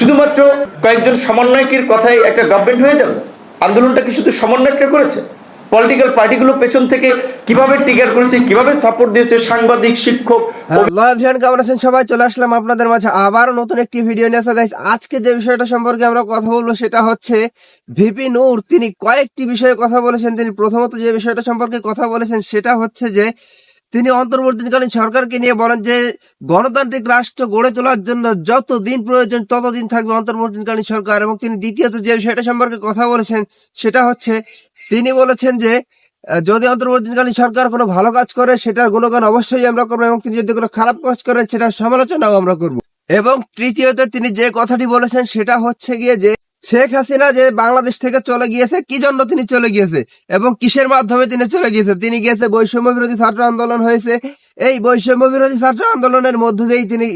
শুধুমাত্র কয়েকজন সমন্বয়কের কথাই একটা গভর্নমেন্ট হয়ে যাবে? আন্দোলনটা কি শুধু সমন্বয়করা করেছে? পলিটিক্যাল পার্টিগুলো পেছন থেকে কীভাবে টিকার করেছে, কীভাবে সাপোর্ট দিয়েছে সাংবাদিক, শিক্ষক? কেমন আছেন সবাই চলে আসলাম আপনাদের মাঝে আবার নতুন একটি ভিডিও নিয়ে। আসো গাইস আজকে যে বিষয়টা সম্পর্কে আমরা কথা বলব সেটা হচ্ছে ভিপি নূর তিনি কয়েকটি বিষয়ে কথা বলেছেন। তিনি প্রথমত যে বিষয়টা সম্পর্কে কথা বলেছেন সেটা হচ্ছে যে তিনি অন্তর্বর্তীকালীন সরকারকে নিয়ে বলেন যে, গণতান্ত্রিক রাষ্ট্র গড়ে তোলার জন্য যত দিন প্রয়োজন ততদিন থাকবে অন্তর্বর্তীকালীন সরকার। এবং তিনি দ্বিতীয়ত যে বিষয়টা সম্পর্কে কথা বলেছেন, সেটা হচ্ছে, তিনি বলেছেন যে, যদি অন্তর্বর্তীকালীন সরকার কোনো ভালো কাজ করে, সেটার গুণগান অবশ্যই আমরা করব এবং তিনি যদি কোনো খারাপ কাজ করেন, সেটার সমালোচনাও আমরা করব। এবং তৃতীয়ত তিনি যে কথাটি বলেছেন, সেটা হচ্ছে গিয়ে যে শেখ হাসিনা যে বাংলাদেশ থেকে চলে গিয়েছে, কি জন্য তিনি চলে গিয়েছে? এবং কিসের মাধ্যমে তিনি চলে গিয়েছে? তিনি গিয়েছে বৈষম্য বিরোধী ছাত্র আন্দোলন হয়েছে। এই বৈষম্য বিরোধী ছাত্র আন্দোলনের মধ্য দিয়েই তিনি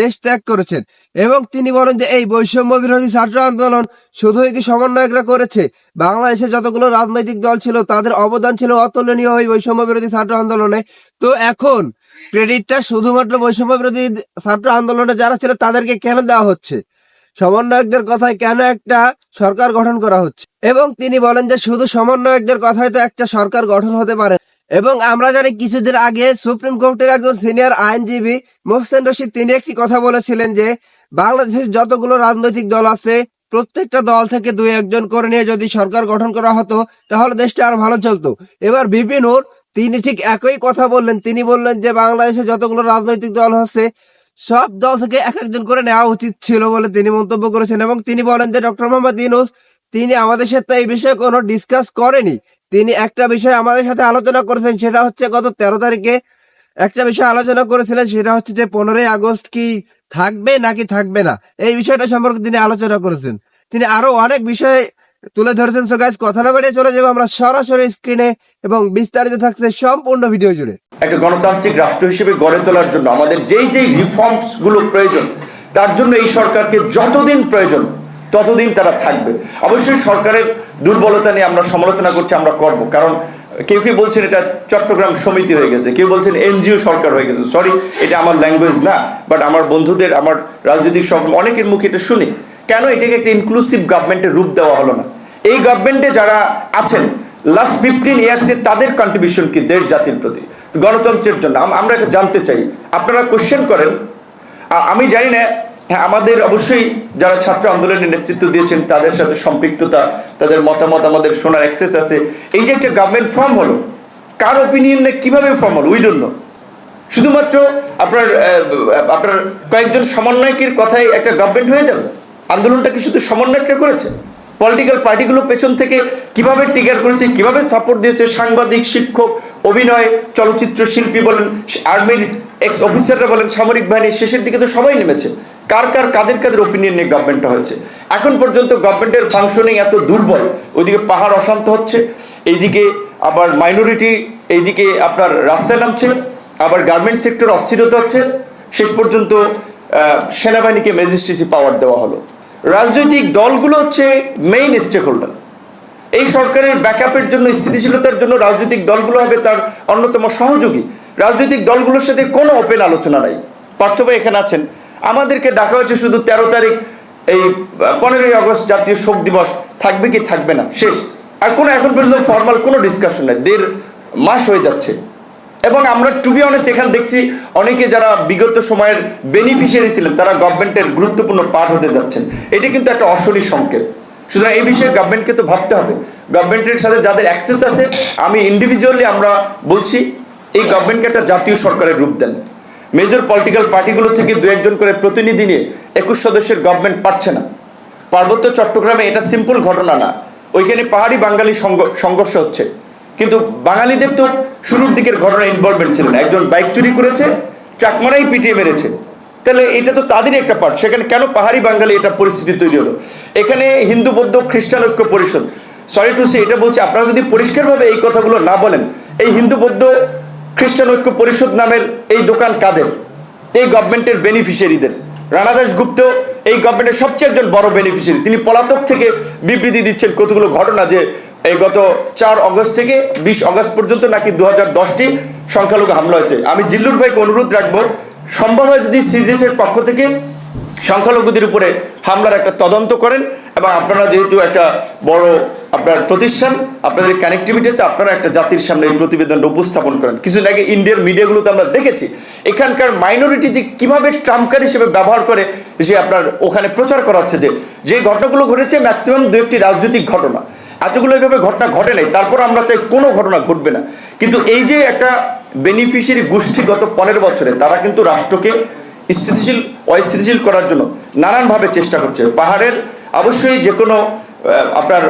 দেশ ত্যাগ করেছেন। এবং তিনি বলেন যে এই বৈষম্য বিরোধী ছাত্র আন্দোলন শুধুই কি সমন্বয়করা করেছে? বাংলাদেশে যতগুলো রাজনৈতিক দল ছিল, তাদের অবদান ছিল অতুলনীয় এই বৈষম্য বিরোধী ছাত্র আন্দোলনে। তো এখন ক্রেডিটটা শুধুমাত্র বৈষম্য বিরোধী ছাত্র আন্দোলনে যারা ছিল, তাদেরকে কেন দেওয়া হচ্ছে? সমন্বয়কদের কথায় কেন একটা সরকার গঠন করা হচ্ছে? এবং তিনি বলেন যে শুধু সমন্বয়কদের কথায় তো একটা সরকার গঠন হতে পারে এবং আমরা জানি কিছুদিন আগে সুপ্রিম কোর্টের একজন সিনিয়র আইনজীবী মোহসেন রশিদ, তিনি একটি কথা বলেছিলেন যে বাংলাদেশের যতগুলো রাজনৈতিক দল আছে, প্রত্যেকটা দল থেকে দুই একজন করে নিয়ে যদি সরকার গঠন করা হতো, তাহলে দেশটা আরও ভালো চলতো। এবার বিপিনুর তিনি ঠিক একই কথা বললেন। তিনি বললেন যে বাংলাদেশে যতগুলো রাজনৈতিক দল আছে সব দল থেকে এক একজন করে নেওয়া উচিত ছিল বলে তিনি মন্তব্য করেছেন এবং তিনি বলেন যে ডক্টর মোহাম্মদ ইউনুস, তিনি আমাদের সাথে এই বিষয়ে কোনো ডিসকাস করেনি। তিনি একটা বিষয় আমাদের সাথে আলোচনা করেছেন, সেটা হচ্ছে গত তেরো তারিখে একটা বিষয় আলোচনা করেছিলেন, সেটা হচ্ছে যে পনেরোই আগস্ট কি থাকবে নাকি থাকবে না। এই বিষয়টা সম্পর্কে তিনি আলোচনা করেছেন। তিনি আরও অনেক বিষয় তুলে ধরেছেন। সো গাইজ কথা না বাড়িয়ে চলে যাব আমরা সরাসরি স্ক্রিনে এবং বিস্তারিত থাকছে সম্পূর্ণ ভিডিও জুড়ে। একটা গণতান্ত্রিক রাষ্ট্র হিসেবে গড়ে তোলার জন্য আমাদের যেই যেই রিফর্মসগুলো প্রয়োজন, তার জন্য এই সরকারকে যতদিন প্রয়োজন, ততদিন তারা থাকবে। অবশ্যই সরকারের দুর্বলতা নিয়ে আমরা সমালোচনা করছি, আমরা করব। কারণ কেউ কেউ বলছেন এটা চট্টগ্রাম সমিতি হয়ে গেছে, কেউ বলছেন এনজিও সরকার হয়ে গেছে। সরি এটা আমার ল্যাঙ্গুয়েজ না বাট আমার বন্ধুদের, আমার রাজনৈতিক সব অনেকের মুখে এটা শুনি। কেন এটাকে একটা ইনক্লুসিভ গভর্নমেন্টের রূপ দেওয়া হলো না? এই গভর্নমেন্টে যারা আছেন লাস্ট ফিফটিন ইয়ার্সে তাদের কন্ট্রিবিউশন কি দেশ জাতির প্রতি? গণতন্ত্রের জন্য। আমরা এটা জানতে চাই। আপনারা কোশ্চেন করেন। আমি জানি না হ্যাঁ আমাদের অবশ্যই যারা ছাত্র আন্দোলনের নেতৃত্ব দিয়েছেন, তাদের সাথে সম্পৃক্ততা, তাদের মতামত আমাদের শোনার অ্যাক্সেস আছে। এই যে একটা গভর্নমেন্ট ফর্ম হলো, কার ওপিনিয়নে কীভাবে ফর্ম হলো? উই ডোন্ট শুধুমাত্র আপনার আপনার কয়েকজন সমন্বয়কের কথাই একটা গভর্নমেন্ট হয়ে যাবে? আন্দোলনটা কি শুধু সমন্বয়করা করেছে? পলিটিক্যাল পার্টিগুলো পেছন থেকে কীভাবে টিকার করেছে, কীভাবে সাপোর্ট দিয়েছে সাংবাদিক, শিক্ষক, অভিনয়, চলচ্চিত্র শিল্পী বলেন আর্মির এক্স অফিসাররা বলেন, সামরিক বাহিনী, শেষের দিকে তো সবাই নেমেছে। কার কার, কাদের কাদের ওপিনিয়ন নিয়ে গভর্নমেন্টটা হয়েছে? এখন পর্যন্ত গভর্নমেন্টের ফাংশনিং এত দুর্বল, ওইদিকে পাহাড় অশান্ত হচ্ছে, এইদিকে আবার মাইনরিটি এইদিকে আপনার রাস্তায় নামছে, আবার গার্মেন্ট সেক্টর অস্থিরতা হচ্ছে, শেষ পর্যন্ত সেনাবাহিনীকে ম্যাজিস্ট্রেসি পাওয়ার দেওয়া হলো। রাজনৈতিক দলগুলো হচ্ছে মেইন স্টেক হোল্ডার এই সরকারের ব্যাকআপের জন্য, স্থিতিশীলতার জন্য রাজনৈতিক দলগুলো হবে তার অন্যতম সহযোগী। রাজনৈতিক দলগুলোর সাথে কোনো ওপেন আলোচনা নাই। পার্থভাই এখানে আছেন। আমাদেরকে ডাকা হয়েছে শুধু তেরো তারিখ, এই পনেরোই আগস্ট জাতীয় শোক দিবস। থাকবে কি থাকবে না? শেষ। আর কোনো, এখন পর্যন্ত ফর্মাল কোনো ডিসকাশন নাই। দেড় মাস হয়ে যাচ্ছে। এবং আমরা টু বি অনেস্ট এখানে দেখছি অনেকে যারা বিগত সময়ের বেনিফিশিয়ারি ছিলেন, তারা গভর্নমেন্টের গুরুত্বপূর্ণ পার্ট হতে যাচ্ছেন। এটা কিন্তু একটা অশনি সংকেত। সুতরাং এই বিষয়ে গভর্নমেন্টকে তো ভাবতে হবে। গভর্নমেন্টের সাথে যাদের অ্যাক্সেস আছে, আমি ইন্ডিভিজুয়ালি আমরা বলছি, এই গভর্নমেন্টকে একটা জাতীয় সরকারের রূপ দেন। মেজর পলিটিক্যাল পার্টিগুলো থেকে দু একজন করে প্রতিনিধি নিয়ে একুশ সদস্যের গভর্নমেন্ট পারছে না। পার্বত্য চট্টগ্রামে এটা সিম্পল ঘটনা না। ওইখানে পাহাড়ি বাঙালি সংঘ- সংঘর্ষ হচ্ছে। কিন্তু বাঙালিদের তো শুরুর দিকের ঘটনা ইনভলভমেন্ট ছিল না। একজন বাইক চুরি করেছে, চাকমারাই পিটিয়ে মেরেছে। তাহলে এটা তো তাদেরই একটা পার্ট সেখানে কেন পাহাড়ি বাঙালি এটা পরিস্থিতি তৈরি হলো? এখানে হিন্দু, বৌদ্ধ, খ্রিস্টান ঐক্য পরিষদ। সরি টু সে এটা বলছি, আপনারা যদি পরিষ্কারভাবে এই কথাগুলো না বলেন, এই হিন্দু, বৌদ্ধ, খ্রিস্টান ঐক্য পরিষদ নামের এই দোকান কাদের? এই গভর্নমেন্টের বেনিফিশিয়ারিদের। রানা দাসগুপ্ত এই গভর্নমেন্টের সবচেয়ে একজন বড় বেনিফিশিয়ারি তিনি পলাতক থেকে বিবৃতি দিচ্ছেন কতগুলো ঘটনা যে এই গত চার অগস্ট থেকে বিশ অগস্ট পর্যন্ত নাকি দু হাজার দশটি সংখ্যালঘু হামলা হয়েছে। আমি জিল্লুর ভাইকে অনুরোধ রাখব, সম্ভব হয় যদি সিজিএস এর পক্ষ থেকে সংখ্যালঘুদের উপরে হামলার একটা তদন্ত করেন এবং আপনারা যেহেতু একটা বড় আপনার প্রতিষ্ঠান, আপনাদের কানেক্টিভিটি আছে, আপনারা একটা জাতির সামনে এই প্রতিবেদনটা উপস্থাপন করেন। কিছুদিন আগে ইন্ডিয়ার মিডিয়াগুলোতে আমরা দেখেছি, এখানকার মাইনরিটি যে কীভাবে ট্রাম্পকার হিসেবে ব্যবহার করে যে আপনার ওখানে প্রচার করা হচ্ছে যে যে ঘটনাগুলো ঘটেছে ম্যাক্সিমাম দু একটি রাজনৈতিক ঘটনা। এতগুলো এইভাবে ঘটনা ঘটে নাই, তারপর আমরা চাই কোনো ঘটনা ঘটবে না। কিন্তু এই যে একটা বেনিফিশিয়ারি গোষ্ঠী গত পনেরো বছরে, তারা কিন্তু রাষ্ট্রকে স্থিতিশীল, অস্থিতিশীল করার জন্য নানানভাবে চেষ্টা করছে। পাহাড়ের অবশ্যই যে কোনো আপনার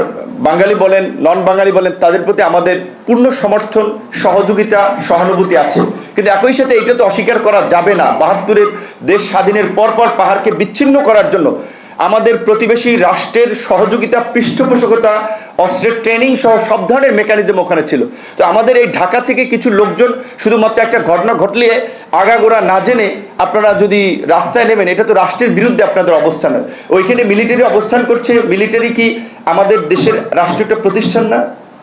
বাঙালি বলেন নন বাঙালি বলেন, তাদের প্রতি আমাদের পূর্ণ সমর্থন, সহযোগিতা, সহানুভূতি আছে। কিন্তু একই সাথে এটা তো অস্বীকার করা যাবে না। বাহাত্তরের দেশ স্বাধীনের পরপর পাহাড়কে বিচ্ছিন্ন করার জন্য আমাদের প্রতিবেশী রাষ্ট্রের সহযোগিতা, পৃষ্ঠপোষকতা, অস্ত্রের ট্রেনিং সহ সব ধরনের মেকানিজম ওখানে ছিল। তো আমাদের এই ঢাকা থেকে কিছু লোকজন শুধুমাত্র একটা ঘটনা ঘটলে আগাগোড়া না জেনে আপনারা যদি রাস্তায় নেবেন এটা তো রাষ্ট্রের বিরুদ্ধে আপনাদের অবস্থান হয়। ওইখানে মিলিটারি অবস্থান করছে। মিলিটারি কি আমাদের দেশের রাষ্ট্রীয় প্রতিষ্ঠান না?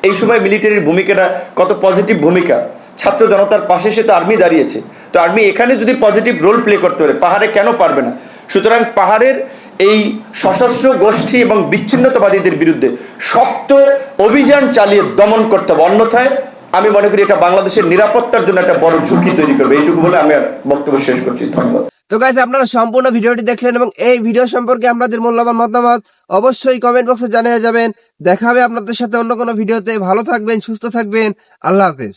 এই সময় মিলিটারির ভূমিকাটা কত পজিটিভ ভূমিকা। ছাত্র জনতার পাশে সে তো আর্মি দাঁড়িয়েছে। তো আর্মি এখানে যদি পজিটিভ রোল প্লে করতে পারে, পাহাড়ে কেন পারবে না? সুতরাং পাহাড়ের এই সশস্ত্র গোষ্ঠী এবং বিচ্ছিন্নতাবাদীদের বিরুদ্ধে শক্ত অভিযান চালিয়ে দমন করতে হবে। অন্যথায় আমি মনে করি এটা বাংলাদেশের নিরাপত্তার জন্য একটা বড় ঝুঁকি তৈরি করবে। এইটুকু বলে আমি বক্তব্য শেষ করছি। ধন্যবাদ। তো গাইজ আপনারা সম্পূর্ণ ভিডিওটি দেখলেন এবং এই ভিডিও সম্পর্কে আপনাদের মূল্যবান মতামত অবশ্যই কমেন্ট বক্সে জানিয়ে যাবেন। দেখা হবে আপনাদের সাথে অন্য কোনো ভিডিওতে। ভালো থাকবেন, সুস্থ থাকবেন। আল্লাহ হাফেজ।